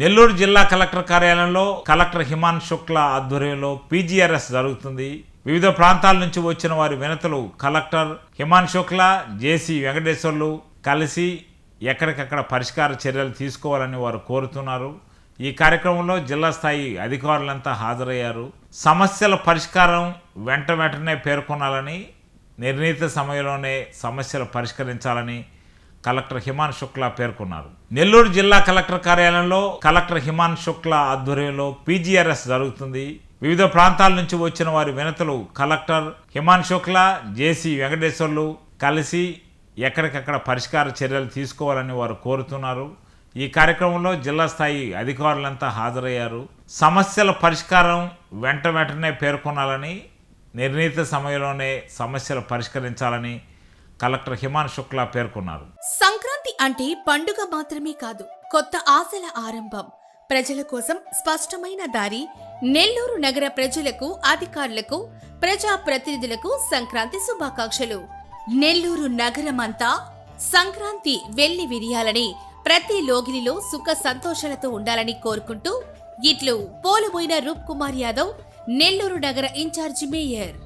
నెల్లూరు జిల్లా కలెక్టర్ కార్యాలయంలో కలెక్టర్ హిమాన్ శుక్లా ఆధ్వర్యంలో పీజీఆర్ఎస్ జరుగుతుంది. వివిధ ప్రాంతాల నుంచి వచ్చిన వారి వినతులు కలెక్టర్ హిమాన్ శుక్లా జేసీ వెంకటేశ్వర్లు కలిసి ఎక్కడికక్కడ పరిష్కార చర్యలు తీసుకోవాలని వారు కోరుతున్నారు. ఈ కార్యక్రమంలో జిల్లా స్థాయి అధికారులంతా హాజరయ్యారు. సమస్యల పరిష్కారం వెంట వెంటనే పేర్కొనాలని నిర్ణీత సమయంలోనే సమస్యలు పరిష్కరించాలని కలెక్టర్ హిమాన్ శుక్లా పేర్కొన్నారు. నెల్లూరు జిల్లా కలెక్టర్ కార్యాలయంలో కలెక్టర్ హిమాన్ శుక్లా ఆధ్వర్యంలో పీజీఆర్ఎస్ జరుగుతుంది. వివిధ ప్రాంతాల నుంచి వచ్చిన వారి వినతులు కలెక్టర్ హిమాన్ శుక్లా జేసీ వెంకటేశ్వర్లు కలిసి ఎక్కడికక్కడ పరిష్కార చర్యలు తీసుకోవాలని వారు కోరుతున్నారు. ఈ కార్యక్రమంలో జిల్లా స్థాయి అధికారులంతా హాజరయ్యారు. సమస్యల పరిష్కారం వెంట వెంటనే పేర్కొనాలని నిర్ణీత సమయంలోనే సమస్యలు పరిష్కరించాలని కలెక్టర్ హిమాన్ శుక్లా పేర్కొన్నారు. అంటే పండుగ మాత్రమే కాదు కొత్త ఆశల ఆరంభం. ప్రజల కోసం స్పష్టమైన దారి నెల్లూరు నగర ప్రజలకు అధికారులకు ప్రజా ప్రతినిధులకు సంక్రాంతి శుభాకాంక్షలు. నెల్లూరు నగరమంతా సంక్రాంతి వెళ్ళి విరియాలని ప్రతి లోగిలిలో సుఖ సంతోషాలతో ఉండాలని కోరుకుంటూ ఇట్లు పోలుబోయిన రూప్ కుమార్ యాదవ్ నెల్లూరు నగర ఇన్ఛార్జి మేయర్.